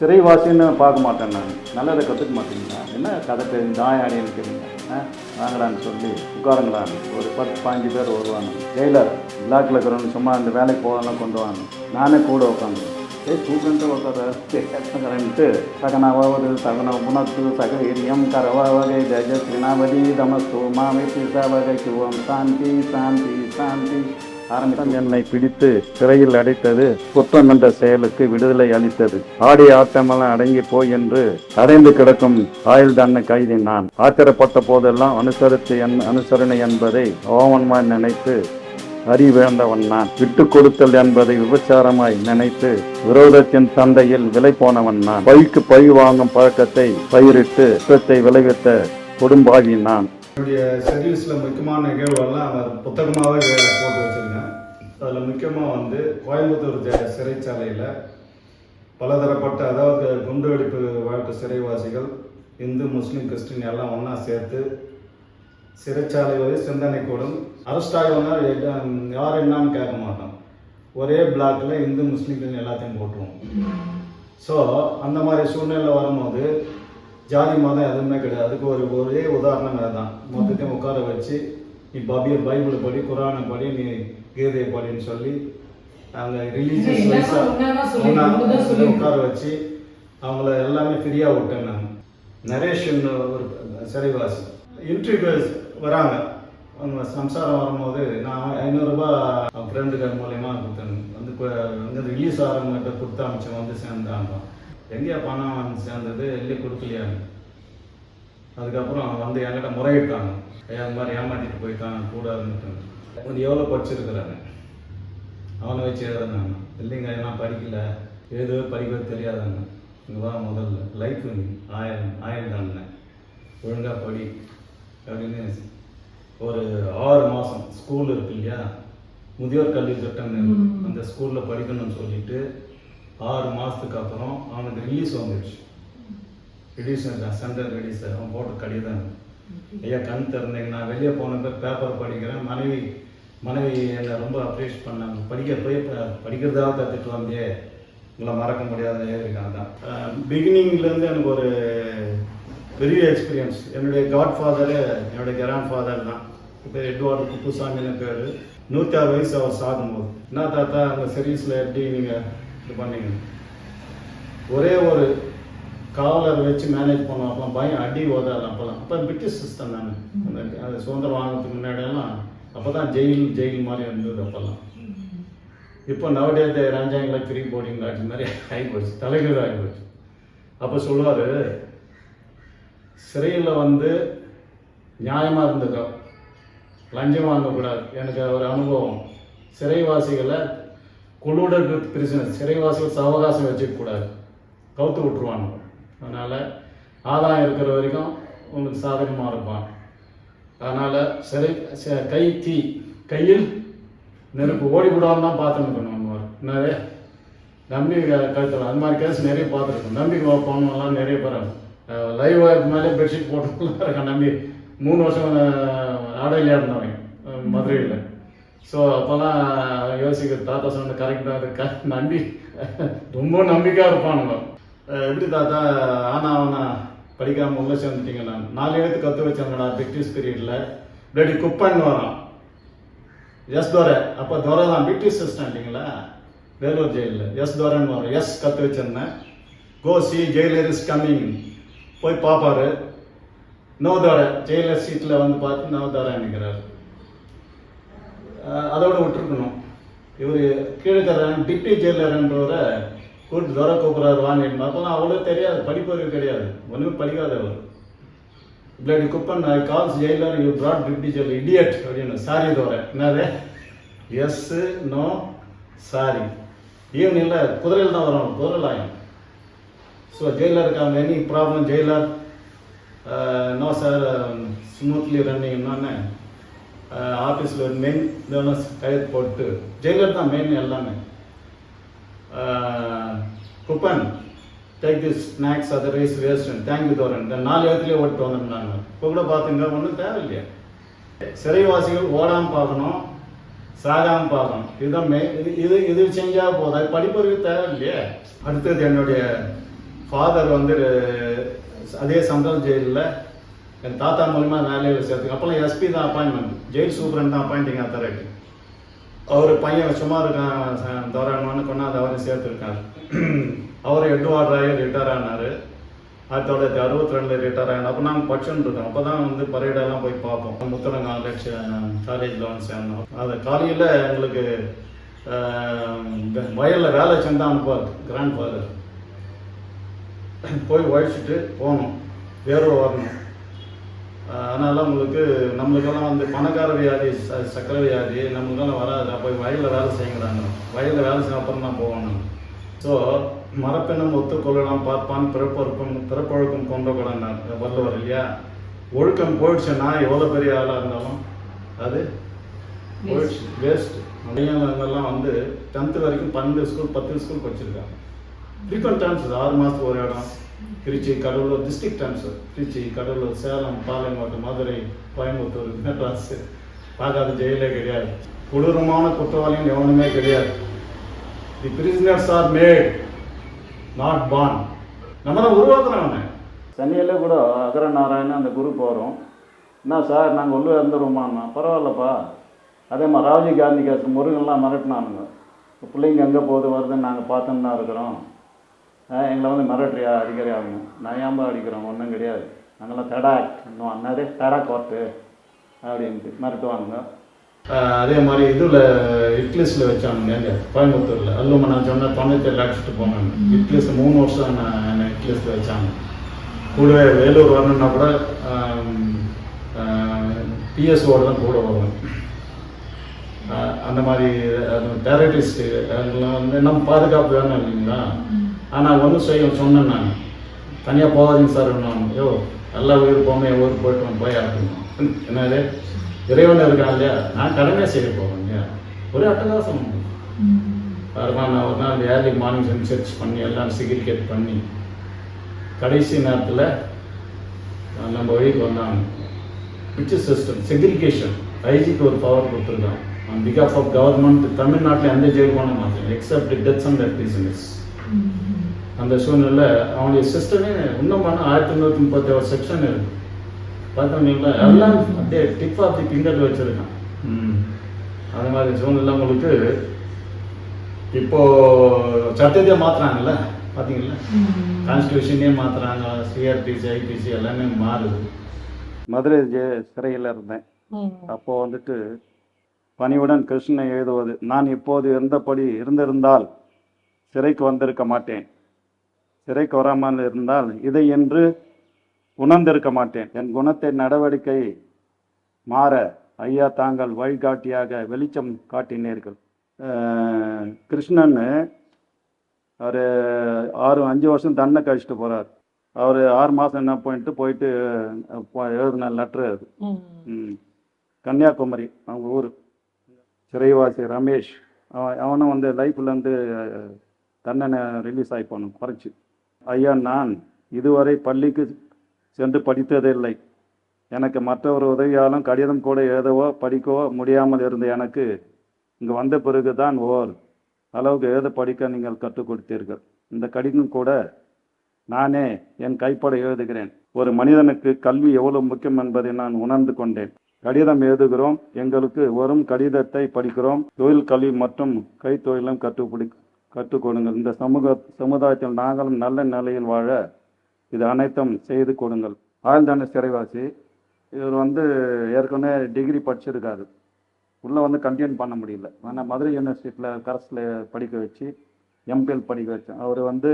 சிறைவாசின்னு பார்க்க மாட்டேன் நான். நல்லதை கற்றுக்க மாட்டேங்களா என்ன கதை தெரியும். தாயாடின்னு தெரியுங்க வாங்கடான்னு சொல்லி உட்காருங்களா ஒரு பத்து பாஞ்சு பேர் வருவாங்க. ஜெயிலர் பிளாக்ல இருக்கிறவங்க சும்மா அந்த வேலைக்கு போகலாம் கொண்டு வாங்க. நானே கூட உட்காந்து ஏய் தூக்கன்ட்டு உட்காரன்ட்டு சகனாவா ஒரு சகன புனத்து சக இரியம் கரவா வகை ஜஜஸ்வினாவதி தமஸ்து மாமி பிசா வகை சிவம் சாந்தி சாந்தி சாந்தி. ஆரம்பித்தான் என்னை பிடித்து சிறையில் அடைத்தது. குற்றம் என்ற செயலுக்கு விடுதலை அளித்தது. ஆடி ஆட்டமெல்லாம் அடங்கி போய் என்று அடைந்து கிடக்கும் ஆயுள் தண்டனை கைதி நான் ஆத்திரப்பட்ட போதெல்லாம் அனுசரித்து என் அனுசரணை என்பதை ஓவன்மாய் நினைத்து அறிவேந்தவன் நான். விட்டு கொடுத்தல் என்பதை விபச்சாரமாய் நினைத்து விரோதத்தின் சந்தையில் விலை போனவன் நான். பழிக்கு பழி வாங்கும் பழக்கத்தை பயிரிட்டு குற்றத்தை விளைவித்த கொடும்பாவி நான். என்னுடைய சர்வீஸில் முக்கியமான நிகழ்வுகள்லாம் அவர் புத்தகமாகவே போட்டு வச்சுருக்கேன். அதில் முக்கியமாக வந்து கோயம்புத்தூர் ஜ- சிறைச்சாலையில் பலதரப்பட்ட அதாவது குண்டுவெடிப்பு வாழ்க்கை சிறைவாசிகள் இந்து முஸ்லீம் கிறிஸ்டின் எல்லாம் ஒன்றா சேர்த்து சிறைச்சாலை வரை சிந்தனை கூடும். அரெஸ்ட் யார் என்னன்னு கேட்க மாட்டோம். ஒரே பிளாக்ல இந்து முஸ்லீம்கள் எல்லாத்தையும் போட்டுருவோம். ஸோ அந்த மாதிரி சூழ்நிலை வரும்போது ஜாதி மதம் எதுவுமே கிடையாது. அதுக்கு ஒரு ஒரே உதாரணம் அதுதான். மொத்தத்தையும் உட்கார வச்சு நீ பபிய பைபிள் படி குரானை படி நீ கீதையை படின்னு சொல்லி அங்கே ரிலீஜியஸ் வைஸாக. உட்கார வச்சு அவங்கள எல்லாமே ஃப்ரீயாக விட்டேன் நான். நரேஷன் ஒரு சிறைவாசி இன்டர்வியூ வராங்க. அவங்க சம்சாரம் வரும்போது நான் ஐநூறுரூபா ஃப்ரெண்டுகள் மூலயமா கொடுத்தேன். வந்து வந்து ரிலீஸ் ஆகிறவங்ககிட்ட கொடுத்து அமிச்சேன் வந்து சேர்ந்தாங்க. எங்கேயா பணம் வந்து சேர்ந்தது? இல்லையே கொடுக்கலையா அதுக்கப்புறம் வந்து என்கிட்ட முறையிட்டாங்க. ஐயா மாதிரி ஏமாத்திட்டு போயிட்டாங்க கூட இருந்துட்டு கொஞ்சம் எவ்வளோ படிச்சிருக்கிறாங்க? அவனை வச்சு எழுதுனாங்க இல்லைங்க நான் படிக்கல. எழுதவே படிக்கவே தெரியாதாங்க. இங்கே வா முதல்ல. லைஃப் நீ. ஆயிரம் ஆயிரம் தானே ஒழுங்காக படி. அப்படின்னு ஒரு ஆறு மாதம் ஸ்கூல் இருக்கு இல்லையா? முதியோர் கல்வி திட்டம்னு. அந்த ஸ்கூலில் படிக்கணும்னு சொல்லிட்டு ஆறு மாதத்துக்கு அப்புறம் அவனுக்கு ரிலீஸ் வந்துடுச்சு ரிலீஸ் சென்ட்ரல் ரிலீஸ் அவன் போட்ட கடிதம். ஐயா கண் திறந்தீங்க. நான் வெளியே போனப்போ பேப்பர் படிக்கிறேன். மனைவி மனைவி என்னை ரொம்ப அப்ரிஷியேட் பண்ணாங்க. படிக்க போய் படிக்கிறதாக கற்றுட்டு வந்தே உங்களை மறக்க முடியாத இருக்காங்க தான் பிகினிங்லேருந்து எனக்கு ஒரு பெரிய எக்ஸ்பீரியன்ஸ் என்னுடைய காட் ஃபாதரு என்னுடைய கிராண்ட் ஃபாதர் தான். இப்போ எட்வார்டு குப்புசாமின்னு பேர். நூற்றி ஆறு வயசு அவர் சாகும்போது. என்ன தாத்தா அந்த சர்வீஸில் எப்படி நீங்கள் இது பண்ணீங்க? ஒரே ஒரு காவலர் வச்சு மேனேஜ் பண்ணோம் அப்போ பயம் அடி ஓதாது அப்போல்லாம் அப்போ பிரிட்டிஷ் சிஸ்டம் தானே. அந்த அது சுதந்திரம் வாங்குறதுக்கு முன்னாடியெல்லாம் அப்போ தான் ஜெயில் ஜெயில் மாதிரி இருந்தது அப்போல்லாம் இப்போ நவடே ராஜாங்களை ஃப்ரீ போர்டிங் காட்டி மாதிரி ஆகிப்போச்சு. தலைகீழ் ஆகிப்போச்சு. அப்போ சொல்லுவார் சிறையில் வந்து நியாயமாக இருந்துக்கோ. லஞ்சம் வாங்கக்கூடாது. எனக்கு ஒரு அனுபவம். சிறைவாசிகளை குழுடர் பிரிசனர். சிறைவாசிகள் சவகாசம் வச்சுக்கக்கூடாது. கவுத்து விட்டுருவாங்க. அதனால் ஆதாயம் இருக்கிற வரைக்கும் உங்களுக்கு சாதகமாக இருப்பான். அதனால் சிறை ச- கை தீ கையில் நெருப்பு ஓடி தான் பார்த்துருக்கணும் என்னவே நம்பி க- கழுத்தலாம் அந்த மாதிரி கேஸ் நிறைய பார்த்துருக்கோம் நம்பி போனவங்கலாம் நிறைய பேர் லைவ் மேலே பெட்ஷீட் போட்டவங்களாம் இருக்கான் நம்பி மூணு வருஷம் ஆடையிலே இருந்தவன் மதுரையில். ஸோ அப்போல்லாம் யோசிக்கிற தாத்தா சொன்னது கரெக்டாக இருக்கா நம்பி ரொம்ப நம்பிக்கையாக இருப்பானுங்க. எப்படி தாத்தா ஆனா அவனா படிக்காம உள்ள சேர்ந்துட்டீங்களா நாலு எழுத்து கற்று வச்சாங்கடா பிரிட்டிஷ் பீரியடில் இப்படி குப்பன்னு வரும். எஸ் துரை அப்போ துரை தான் பிரிட்டிஷ் சிஸ்டம் இல்லைங்களா? வேலூர் ஜெயிலில். எஸ் துரைன்னு வரும். எஸ் கற்று வச்சிருந்தேன். Go see jailer is coming போய் பார்ப்பாரு நோ துரை ஜெயிலர் சீட்டில் வந்து பார்த்து நோ துரை அதோட விட்டுருக்கணும். இவர் கீழே இருக்கிற டிப்டி ஜெயிலர்ன்றவரை கூட்டு துரை கூப்பிட்றாரு வாங்கிட்டு அப்போலாம் அவ்வளோ தெரியாது படிப்பறிவு கிடையாது ஒன்றுமே படிக்காதவர் இப்படி Kuppan I calls jailer you fraud deputy jail idiot அப்படின்னு. சாரி தோற என்னது? எஸ் நோ சாரி ஈவன் இல்லை குதிரையில் தான் வரும் குதிரை லாயம் ஸோ ஜெயிலருக்கு இருக்காங்க any problem jailer no sir smoothly running என்னன்னு ஆஃபீஸில் ஒரு மெயின் இதெல்லாம் கையெழுத்து போட்டு. ஜெயிலர் தான் மெயின் எல்லாமே. Kuppan take this snacks other rice waste thank you Thoran இந்த நாலு இடத்துலேயே ஓட்டு வந்துருந்தாங்க. இப்போ கூட பார்த்துங்க ஒன்றும் தேவையில்லையா. சிறைவாசிகள் ஓடாமல் பார்க்கணும் சாகாமல் பார்க்கணும் இதுதான் மெய் இது இது இது செஞ்சால் போதும் அது படிப்பறிவு தேவையில்லையே. அடுத்தது என்னுடைய ஃபாதர் வந்து அதே சென்ட்ரல் ஜெயிலில் என் தாத்தா மூலிமா வேலையில் சேர்த்துக்கு. அப்போல்லாம் எஸ்பி தான் அப்பாயின்மெண்ட் ஜெயில் சூப்பரண்ட் தான் அப்பாயிண்டிங் அத்தாரிட்டி அவர் பையன் சும்மா இருக்கான் தவறானு கொண்டாந்து அவரையும் சேர்த்துருக்காரு. அவர் எட்வார்ட் ராயர் ரிட்டையர் ஆனார். ஆயிரத்தி தொள்ளாயிரத்தி அறுபத்தி ரெண்டில் ரிட்டையர் ஆகினார் அப்போ நாங்கள் படிச்சுட்டு இருக்கோம் அப்போ தான் வந்து பரேடெல்லாம் போய் பார்ப்போம். முத்தரங்க காலேஜ் காலேஜில் வந்து சேர்ந்தோம். அது காலையில் எங்களுக்கு வயலில் வேலை செஞ்சா அனுப்புவார் கிராண்ட் ஃபாதர் போய் உழைச்சிட்டு போகணும் வேர்வை வரணும். அதனால உங்களுக்கு நம்மளுக்கெல்லாம் வந்து பணக்கார வியாதி சக்கரை வியாதி நம்மளுக்கெல்லாம் வராது. அப்போ வயலில் வேலை செய்யுங்கிறாங்க வயலில் வேலை செய்ய அப்புறம் தான் போகணும் ஸோ மரப்பினம் ஒத்துக்கொள்ளலாம் பார்ப்பான் பிறப்பொருக்கும் பிறப்பொழுக்கம் கொண்டக்கூடாது வள்ளுவர் இல்லையா? ஒழுக்கம் போயிடுச்சுன்னா எவ்வளோ பெரிய ஆளாக இருந்தாலும் அது போயிடுச்சு. வேஸ்ட் பையன்லாம் வந்து டென்த்து வரைக்கும் பன்னெண்டு ஸ்கூல் பத்து ஸ்கூல் படிச்சிருக்காங்க. ஃப்ரீக்வெண்ட் டைம்ஸ் ஆறு மாதத்துக்கு ஒரு இடம். திருச்சி கடலூர் டிஸ்ட்ரிக்ட் டைம்ஸ் திருச்சி கடலூர் சேலம் பாளையங்கோட்டை மதுரை கோயம்புத்தூர் மெட்ராஸ் பார்க்காத ஜெயிலே கிடையாது. கொடூரமான குற்றவாளிகள் எவனுமே கிடையாது. The prisoners are made not born நம்ம தான் உருவாக்குறவன சென்னையில் கூட அகர நாராயணன் அந்த குரூப் வரும் என்ன சார் நாங்கள் உள்ளே இருந்துருவோமாண்ணா பரவாயில்லப்பா. அதே மாதிரி ராஜீவ் காந்தி கேஸ் முருகன்லாம் மிரட்டினானுங்க. பிள்ளைங்க எங்கே போகுது வருதுன்னு நாங்கள் பார்த்துன்னு தான் இருக்கிறோம். எங்களை வந்து மிரட்டுறியா அடிக்கிறியா ஆகணும் நான் ஏன்பா அடிக்கிறோம்? ஒன்றும் கிடையாது. நாங்களாம் தடாக் இன்னும் அண்ணாதே தடா கோர்ட்டு அப்படின்ட்டு மிரட்டுவானுங்க. அதே மாதிரி இதில் இட்லிஸில் வச்சானுங்க எங்க கோயம்புத்தூரில். அல்லுமா நான் சொன்ன தொண்ணூத்தேழு அடிச்சுட்டு போனாங்க இட்லிஸ் மூணு வருஷம் நான் என்னை இட்லிஸில் வச்சாங்க. கூடவே வேலூர் வரணுன்னா கூட பிஎஸ்ஓட தான் கூட வருவேன். அந்த மாதிரி டெரரிஸ்ட்டு அதெல்லாம் வந்து நம்ம பாதுகாப்பு வேணும் இல்லைங்களா? ஆனால் வந்து செய்ய சொன்னேன் நான். தனியாக போகாதீங்க சார் நான். யோ எல்லா ஊருக்கு போமே ஊருக்கு போயிட்டு போய் ஆகணும் என்னது இறைவன் இருக்கான் இல்லையா? நான் கடமையாக செய்ய போவேன் இல்லையா? ஒரே அட்டகாசம். பாருமா நான் ஒரு நாள் ஏர்லி மார்னிங் சர்ச் பண்ணி எல்லாம் சிகிரிகேட் பண்ணி கடைசி நேரத்தில் நம்ம வழிக்கு வந்தாங்க. பிச்சு சிஸ்டம் செக்ரிகேஷன் ஐஜிக்கு ஒரு பவர் கொடுத்துருக்கான் ஆன் பிகாஸ் ஆஃப் கவர்மெண்ட் தமிழ்நாட்டில் எந்த ஜெயில் பண்ண மாட்டேன் எக்ஸப்ட் டெத்ஸ் அண்ட் பிசினஸ் அந்த சூழ்நிலை அவனுடைய சிஸ்டமே இன்னும் பண்ண ஆயிரத்தி தொண்ணூற்றி முப்பத்தி ஒரு செக்ஷன் இருக்கு. பார்த்தோம்னா எல்லாம் அப்படியே டிப் ஆஃப் தி ஃபிங்கர் வச்சிருக்கான். அந்த மாதிரி சூழ்நிலை உங்களுக்கு இப்போ சட்டத்தையே மாத்துறாங்கல்ல? பார்த்தீங்களா கான்ஸ்டியூஷனே மாத்துறாங்க. சிஆர்பிசி ஐபிசி எல்லாமே மாறுது. மதுரை ஜெ சிறையில் இருந்தேன். அப்போ வந்துட்டு பணிவுடன் கிருஷ்ணன் எழுதுவது. நான் இப்போது இருந்தபடி இருந்திருந்தால் சிறைக்கு வந்திருக்க மாட்டேன். சிறைக்கு வராமல் இருந்தால் இதை என்று உணர்ந்திருக்க மாட்டேன். என் குணத்தை நடவடிக்கை மாற ஐயா தாங்கள் வழிகாட்டியாக வெளிச்சம் காட்டினீர்கள். கிருஷ்ணன் அவர் ஆறு அஞ்சு வருஷம் தண்டனை கழிச்சிட்டு போகிறார் அவர் ஆறு மாதம் என்ன போயிட்டு போயிட்டு எழுதின லெட்ரு அது. கன்னியாகுமரி அவங்க ஊர். சிறைவாசி ரமேஷ். அவன் அவனும் வந்து லைஃப்லேருந்து தண்டனை ரிலீஸ் ஆகி போனோம் குறைச்சி. ஐயா நான் இதுவரை பள்ளிக்கு சென்று படித்ததில்லை. எனக்கு மற்றவர் உதவியாலும் கடிதம் கூட எழுதவோ படிக்கவோ முடியாமல் இருந்த எனக்கு இங்கு வந்த பிறகு தான் ஓர் அளவுக்கு எழுத படிக்க நீங்கள் கற்றுக் கொடுத்தீர்கள். இந்த கடிதம் கூட நானே என் கைப்பட எழுதுகிறேன். ஒரு மனிதனுக்கு கல்வி எவ்வளவு முக்கியம் என்பதை நான் உணர்ந்து கொண்டேன். கடிதம் எழுதுகிறோம் எங்களுக்கு வரும் கடிதத்தை படிக்கிறோம். தொழில் கல்வி மற்றும் கைத்தொழிலும் கற்றுப்பிடி கற்றுக்கொடுங்கள். இந்த சமூக சமுதாயத்தில் நாங்களும் நல்ல நிலையில் வாழ இது அனைத்தும் செய்து கொடுங்கள். ஆழ்தான சிறைவாசி. இவர் வந்து ஏற்கனவே டிகிரி படிச்சிருக்காரு. உள்ளே வந்து கண்டினியூ பண்ண முடியல. ஆனால் மதுரை யூனிவர்சிட்டியில் கரஸில் படிக்க வச்சு எம்பிஎல் படிக்க வச்சேன் அவர் வந்து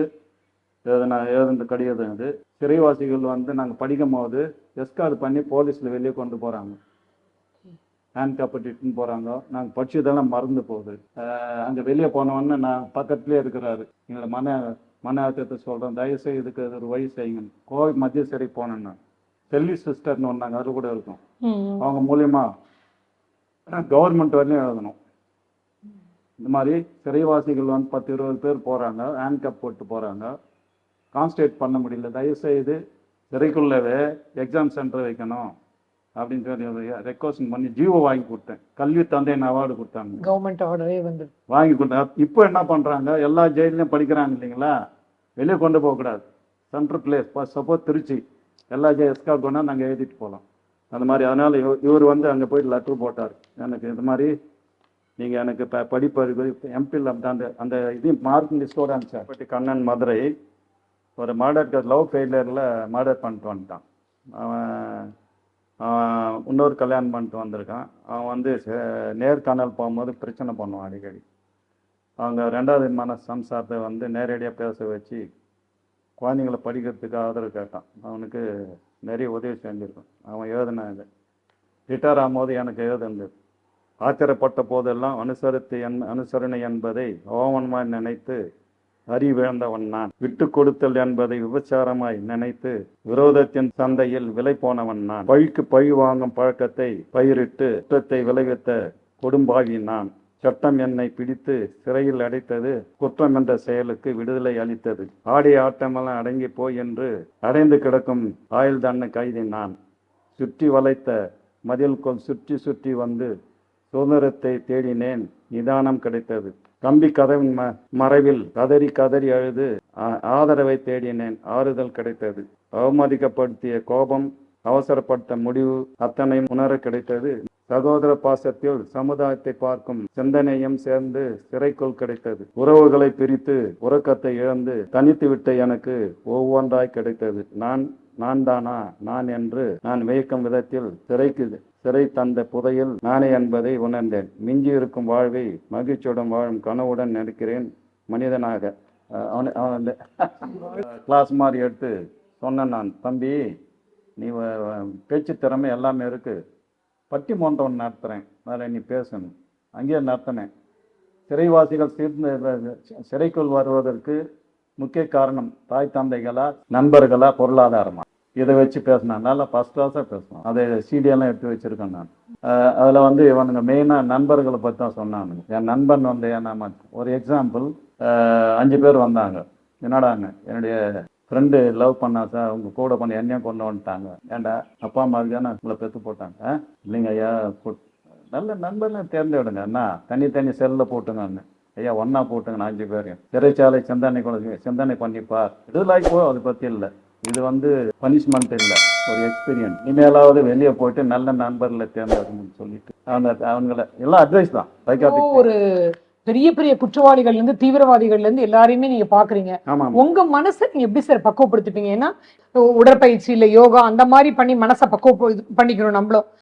எழுதின எழுதின கடிதம் இது சிறைவாசிகள் வந்து நாங்கள் படிக்கும் போது எஸ்கார்டு பண்ணி போலீஸில் வெளியே கொண்டு போகிறாங்க ஹேண்ட் கப்பட்டிட்டுன்னு போகிறாங்க நாங்கள் படிச்சதெல்லாம் மறந்து போகுது. அங்கே வெளியே போனவொடனே நான் பக்கத்துலேயே இருக்கிறாரு. எங்களை மன மன அழுத்தத்தை சொல்கிறேன் தயவுசெய்து இதுக்கு ஒரு வழி செய்யுங்க. கோவை மத்திய சிறை போனேன் நான் செல்வி சிஸ்டர்னு ஒன்றாங்க அது கூட இருக்கும். அவங்க மூலியமா கவர்மெண்ட் வரையும் எழுதணும். இந்த மாதிரி சிறைவாசிகள் வந்து பத்து இருபது பேர் போகிறாங்க ஹேண்ட் கப் போட்டு போகிறாங்க கான்சன்ட்ரேட் பண்ண முடியல. தயவுசெய்து சிறைக்குள்ளவே எக்ஸாம் சென்டர் வைக்கணும். அப்படின்னு சொல்லி ரெக்வஸ்ட் பண்ணி ஜியோ வாங்கி கொடுத்தேன். கல்வி தந்தையின் அவார்டு கொடுத்தாங்க. கவர்மெண்ட் ஆர்டரே வந்து வாங்கி கொடுத்தேன். இப்போ என்ன பண்ணுறாங்க எல்லா ஜெயிலையும் படிக்கிறாங்க இல்லைங்களா? வெளியே கொண்டு போகக்கூடாது சென்ட்ரல் பிளேஸ் சப்போஸ் திருச்சி. எல்லா எஸ்கா கொண்டா நாங்கள் எழுதிட்டு போகலாம். அந்த மாதிரி. அதனால் இவர் வந்து அங்கே போயிட்டு லெட்ரு போட்டார். எனக்கு இந்த மாதிரி நீங்கள் எனக்கு இப்போ படிப்பு எம்பில் அந்த அந்த இது மார்க் லிஸ்டோட அனுப்பிச்சார் பட்டி கண்ணன் மதுரை. ஒரு மர்டர் லவ் ஃபெயிலியரில் மர்டர் பண்ணிட்டு வந்துட்டான். அவன் இன்னொரு கல்யாணம் பண்ணிட்டு வந்திருக்கான். அவன் வந்து சே- நேர்காணல் போகும்போது பிரச்சனை பண்ணுவான் அடிக்கடி. அவங்க ரெண்டாவது மன சம்சாரத்தை வந்து நேரடியாக பேச வச்சு குழந்தைங்கள படிக்கிறதுக்கு ஆதரவு கேட்டான். அவனுக்கு நிறைய உதவி செஞ்சிருக்கான். அவன் எழுதின இது. ரிட்டையர் ஆகும்போது எனக்கு எழுதுனது. ஆச்சரியப்பட்ட போதெல்லாம் அனுசரித்து என் அனுசரணை என்பதை அவமானமாக நினைத்து அறிவேந்தவன் நான். விட்டு கொடுத்தல் என்பதை விபச்சாரமாய் நினைத்து விரோதத்தின் சந்தையில் விலை போனவன் நான். பழிக்கு பழி வாங்கும் பழக்கத்தை பயிரிட்டு குற்றத்தை விளைவித்த கொடும்பாகி நான். சட்டம் என்னை பிடித்து சிறையில் அடைத்தது குற்றம் என்ற செயலுக்கு விடுதலை அளித்தது. ஆடி ஆட்டமெல்லாம் அடங்கி போய் என்று அடைந்து கிடக்கும் ஆயுள் தண்டனை கைதி நான். சுற்றி வளைத்த மதில்கோள் சுற்றி சுற்றி வந்து சுதந்திரத்தை தேடினேன். நிதானம் கிடைத்தது. கம்பி கதவின் ம மறைவில் கதறி கதறி அழுது ஆ- ஆதரவை தேடினேன். ஆறுதல் கிடைத்தது. அவமதிக்கப்படுத்திய கோபம் அவசரப்பட்ட முடிவு அத்தனையும் உணர கிடைத்தது. சகோதர பாசத்தில் சமுதாயத்தை பார்க்கும் சிந்தனையும் சேர்ந்து சிறைக்குள் கிடைத்தது. உறவுகளை பிரித்து உறக்கத்தை இழந்து தனித்து விட்ட எனக்கு ஒவ்வொன்றாய் கிடைத்தது. நான் நான் தானா நான் என்று நான் வியக்கும் விதத்தில் சிறைக்கு சிறை தந்த புதையில் நானே என்பதை உணர்ந்தேன். மிஞ்சி இருக்கும் வாழ்வை மகிழ்ச்சியுடன் வாழும் கனவுடன் நினைக்கிறேன் மனிதனாக. அவன் கிளாஸ் மாதிரி எடுத்து சொன்னேன் நான் தம்பி நீ வ- பேச்சு திறமை எல்லாமே இருக்கு. பட்டிமன்றம் நடத்துகிறேன் அதில் நீ பேசணும். அங்கேயே நடத்தினேன். சிறைவாசிகள் சீர்ந்து சிறைக்குள் வருவதற்கு முக்கிய காரணம் தாய் தந்தைகளா நண்பர்களா பொருளாதாரமா? இதை வச்சு பேசினேன் நல்லா ஃபர்ஸ்ட் கிளாஸாக பேசணும் அதை சீடியெல்லாம் எடுத்து வச்சுருக்கேன் நான். அதில் வந்து இவனுங்க மெயினாக நண்பர்களை பற்றி தான் சொன்னானுங்க. என் நண்பன் வந்து என்ன ஒரு எக்ஸாம்பிள் அஞ்சு பேர் வந்தாங்க. என்னடாங்க? என்னுடைய ஃப்ரெண்டு லவ் பண்ணா சார் உங்க கூட பண்ண என்னையும் கொண்டு வந்துட்டாங்க. ஏன்டா அப்பா அம்மா தானே உங்களை பெற்று போட்டாங்க. இல்லைங்க ஐயா நல்ல நண்பர்களை தேர்ந்தெடுங்க அண்ணா தனி செல்லில் போட்டுங்கன்னு. ஐயா ஒன்னா போட்டுங்க நான் அஞ்சு பேரையும். சிறைச்சாலை சிந்தனை சிந்தனை பண்ணிப்பார். விடுதலாக்கி போ அதை பற்றி இல்லை. இது வந்து பனிஷ்மெண்ட் இல்லை. ஒரு எக்ஸ்பீரியன்ஸ் இனிமேலாவது வெளியே போயிட்டு நல்ல நண்பர்களை தேர்ந்தெடுக்கணும்னு சொல்லிட்டு அவங்க அவங்கள எல்லாம் அட்வைஸ் தான். சைக்காட்டிக் ஒரு பெரிய பெரிய குற்றவாளிகள்ல இருந்து தீவிரவாதிகள்ல இருந்து எல்லாரையுமே நீங்க பாக்குறீங்க. உங்க மனசை நீங்க எப்படி சார் பக்குவப்படுத்திப்பீங்க? ஏன்னா உடற்பயிற்சி இல்ல யோகா அந்த மாதிரி பண்ணி மனசை பக்குவ பண்ணிக்கணும் நம்மளும்.